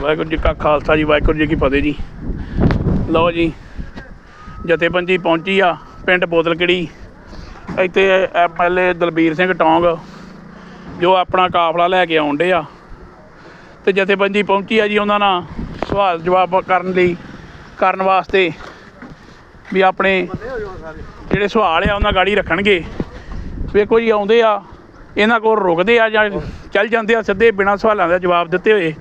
ਵਾਹਿਗੁਰੂ ਜੀ ਕਾ ਖਾਲਸਾ ਜੀ, ਵਾਹਿਗੁਰੂ ਜੀ ਕੀ ਫਤਿਹ ਜੀ। ਲਓ ਜੀ, ਜਥੇਬੰਦੀ ਪਹੁੰਚੀ ਆ ਪਿੰਡ ਬੋਤਲਕੜੀ ਇੱਥੇ ਐਮਐਲਏ ਦਲਬੀਰ ਸਿੰਘ ਟੌਂਗ, ਜੋ ਆਪਣਾ ਕਾਫਲਾ ਲੈ ਕੇ ਆਉਂਦੇ ਆ। ਤੇ ਜਥੇਬੰਦੀ ਪਹੁੰਚੀ ਆ ਜੀ ਉਹਨਾਂ ਨਾਲ ਸਵਾਲ ਜਵਾਬ ਕਰਨ ਲਈ, ਕਰਨ ਵਾਸਤੇ ਵੀ ਆਪਣੇ ਜਿਹੜੇ ਸਵਾਲ ਆ ਉਹਨਾਂ ਗਾੜੀ ਰੱਖਣਗੇ। ਵੇਖੋ ਜੀ, ਆਉਂਦੇ ਆ, ਇਹਨਾਂ ਕੋਲ ਰੁਕਦੇ ਆ ਜਾਂ ਚੱਲ ਜਾਂਦੇ ਆ, ਸਿੱਧੇ ਬਿਨਾਂ ਸਵਾਲਾਂ ਦਾ ਜਵਾਬ ਦਿੱਤੇ ਹੋਏ।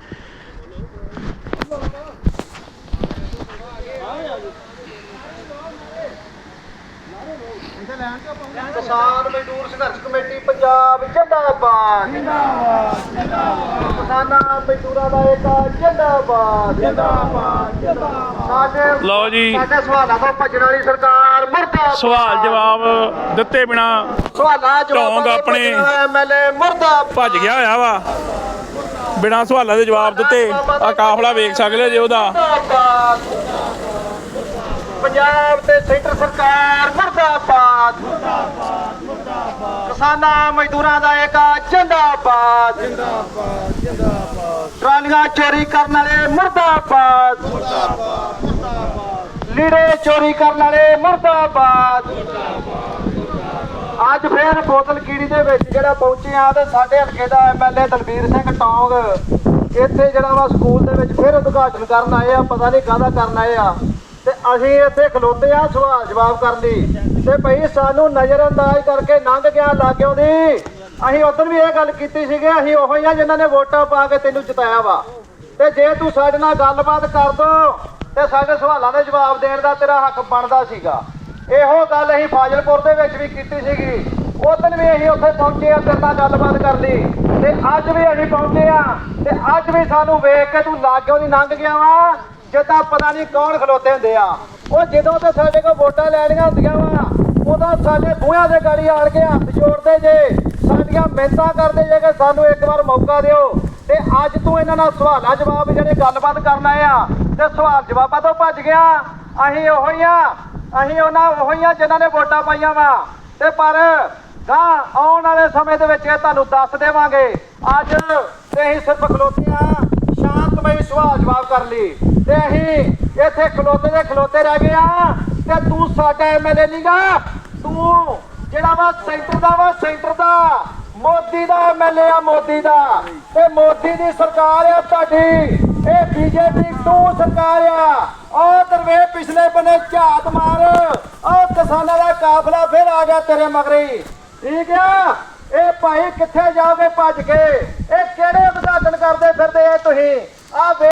ਕਿਸਾਨ ਮਜ਼ਦੂਰ ਸੰਘਰਸ਼ ਕਮੇਟੀ ਪੰਜਾਬ ਜਿੰਦਾਬਾਦ। ਜਿੰਦਾਬਾਦ ਜਿੰਦਾਬਾਦ ਕਿਸਾਨਾਂ ਮਜ਼ਦੂਰਾਂ ਦਾ ਏਕਾ ਜਿੰਦਾਬਾਦ। ਜਿੰਦਾਬਾਦ ਜਿੰਦਾਬਾਦ ਸਾਡੇ ਲਓ ਜੀ। ਸਾਡੇ ਸਵਾਲਾਂ ਤੋਂ ਭੱਜਣ ਵਾਲੀ ਸਰਕਾਰ ਮੁਰਦਾਬਾਦ। ਸਵਾਲ ਜਵਾਬ ਦਿੱਤੇ ਬਿਨਾਂ ਸਵਾਲਾਂ ਜਵਾਬਾਂ ਆਪਣੇ ਐਮਐਲਏ ਮੁਰਦਾਬਾਦ। ਭੱਜ ਗਿਆ ਹੋਇਆ ਵਾ। ਬਿਨਾਂ ਸਵਾਲਾਂ ਦੇ ਜਵਾਬ ਦਿੱਤੇ। ਆ ਕਾਫਲਾ ਵੇਖ ਸਕਦੇ ਜੇ ਉਹਦਾ। ਪੰਜਾਬ ਤੇ ਸੈਂਟਰ ਸਰਕਾਰ ਮੁਰਦਾਬਾਦ। ਕਿਸਾਨਾਂ, ਮਜ਼ਦੂਰਾਂ ਦਾ ਏਕਾ ਜਿੰਦਾਬਾਦ। ਜਿੰਦਾਬਾਦ ਜਿੰਦਾਬਾਦ ਟਰਾਲੀਆਂ ਚੋਰੀ ਕਰਨ ਵਾਲੇ ਮੁਰਦਾਬਾਦ। ਲੀੜੇ ਚੋਰੀ ਕਰਨ ਵਾਲੇ ਮੁਰਦਾਬਾਦ। ਅੱਜ ਫੇਰ ਬੋਤਲ ਕੀੜੀ ਦੇ ਵਿੱਚ ਜਿਹੜਾ ਪਹੁੰਚੇ ਆ ਤੇ ਸਾਡੇ ਹਲਕੇ ਦਾ ਐਮਐਲਏ ਦਲਬੀਰ ਸਿੰਘ ਟੌਂਗ, ਇੱਥੇ ਜਿਹੜਾ ਵਾ ਸਕੂਲ ਦੇ ਵਿੱਚ ਫੇਰ ਉਦਘਾਟਨ ਕਰਨ ਆਏ ਆ, ਪਤਾ ਨਹੀਂ ਕਾਹਦਾ ਕਰਨ ਆਏ ਆ। ਤੇ ਅਸੀਂ ਇੱਥੇ ਖਲੋਤੇ ਆ ਸਵਾਲ ਜਵਾਬ ਕਰਨ ਲਈ ਤੇ ਭਈ ਸਾਨੂੰ ਨਜ਼ਰਅੰਦਾਜ਼ ਕਰਕੇ ਲੰਘ ਗਿਆ ਲਾਗਿਓ ਦੀ? ਅਸੀਂ ਉਦੋਂ ਵੀ ਇਹ ਗੱਲ ਕੀਤੀ ਸੀਗੇ, ਅਸੀਂ ਉਹੋ ਹੀ ਆ ਜਿਨ੍ਹਾਂ ਨੇ ਵੋਟਾਂ ਪਾ ਕੇ ਤੈਨੂੰ ਜਿਤਾਇਆ ਵਾ। ਤੇ ਜੇ ਤੂੰ ਸਾਡੇ ਨਾਲ ਗੱਲਬਾਤ ਕਰ ਦੋ, ਤੇ ਸਾਡੇ ਸਵਾਲਾਂ ਦੇ ਜਵਾਬ ਦੇਣ ਦਾ ਤੇਰਾ ਹੱਕ ਬਣਦਾ ਸੀਗਾ। ਇਹੋ ਗੱਲ ਅਸੀਂ ਫਾਜ਼ਿਲਪੁਰ ਦੇ ਵਿੱਚ ਵੀ ਕੀਤੀ ਸੀਗੀ। ਉਦੋਂ ਵੀ ਅਸੀਂ ਉੱਥੇ ਪਹੁੰਚੇ ਆ ਤੇਰੇ ਨਾਲ ਗੱਲਬਾਤ ਕਰ ਲਈ ਤੇ ਅੱਜ ਵੀ ਅਸੀਂ ਪਹੁੰਚੇ ਆ ਤੇ ਅੱਜ ਵੀ ਸਾਨੂੰ ਵੇਖ ਕੇ ਤੂੰ ਲਾਗਿਓ ਦੀ ਲੰਘ ਗਿਆ ਵਾ? ਜਿੱਦਾਂ ਪਤਾ ਨਹੀਂ ਕੌਣ ਖਲੋਤੇ ਹੁੰਦੇ ਆ। ਉਹ ਜਦੋਂ ਤੇ ਸਾਡੇ ਕੋਲ ਵੋਟਾਂ ਲੈਣੀਆਂ ਹੁੰਦੀਆਂ ਵਾ, ਉਦੋਂ ਸਾਡੇ ਬੂਹਿਆਂ ਦੇ ਗਾੜੀ ਆੜ ਕੇ ਹੱਥ ਜੋੜਦੇ ਜੇ। ਸਾਡੀਆਂ ਮਿਹਨਤਾਂ ਕਰਦੇ ਜੇ ਕਿ ਸਾਨੂੰ ਇੱਕ ਵਾਰ ਮੌਕਾ ਦਿਓ। ਤੇ ਅੱਜ ਤੂੰ ਇਹਨਾਂ ਨਾਲ ਸਵਾਲਾਂ ਜਵਾਬ ਜਿਹੜੇ ਗੱਲਬਾਤ ਕਰਨਾ ਆ, ਤੇ ਸਵਾਲ ਜਵਾਬਾਂ ਤੋਂ ਭੱਜ ਗਿਆ। ਅਸੀਂ ਉਹੋ ਹੀ ਆ, ਅਸੀਂ ਉਹਨਾਂ ਉਹੋ ਹੀ ਆ ਜਿਨ੍ਹਾਂ ਨੇ ਵੋਟਾਂ ਪਾਈਆਂ ਵਾ। ਤੇ ਪਰ ਗਾਂ ਆਉਣ ਵਾਲੇ ਸਮੇਂ ਦੇ ਵਿੱਚ ਇਹ ਤੁਹਾਨੂੰ ਦੱਸ ਦੇਵਾਂਗੇ। ਅੱਜ ਤੇ ਅਸੀਂ ਸਿਰਫ ਖਲੋਤੇ ਆ, ਸ਼ਾਂਤਮਈ ਸਵਾਲ ਜਵਾਬ ਕਰ ਲਈ। ਤੇ ਅਸੀਂ ਇੱਥੇ ਖਲੋਤੇ ਦੇ ਖਲੋਤੇ ਰਹਿ ਗਏ ਆ ਤੇ ਤੂੰ ਸਾਡਾ ਐਮਐਲਏ ਨਹੀਂਗਾ ਤੂੰ ਜਿਹੜਾ ਵਾ ਸੈਂਟਰ ਦਾ ਵਾ, ਸੈਂਟਰ ਦਾ। ਮੋਦੀ ਦਾ ਐਮਐਲਏ ਆ, ਮੋਦੀ ਦਾ। ਤੇ ਮੋਦੀ ਦੀ ਸਰਕਾਰ ਆ ਤੁਹਾਡੀ। ਇਹ ਬੀਜੇਪੀ ਤੂੰ ਸਰਕਾਰ ਆ। ਉਹ ਦਰਵੇ ਪਿਛਲੇ ਬਨੇ ਝਾਤ ਮਾਰ। ਉਹ ਕਿਸਾਨਾਂ ਦਾ ਕਾਫਲਾ ਫਿਰ ਆ ਗਿਆ ਤੇਰੇ ਮਗਰੀ। ਠੀਕ ਆ? ਇਹ ਭਾਈ ਕਿੱਥੇ ਜਾਓਗੇ ਭੱਜ ਕੇ ਇਹ ਕਿਹੜੇ ਉਦਘਾਟਨ ਕਰਦੇ ਫਿਰਦੇ ਆ ਤੁਸੀਂ?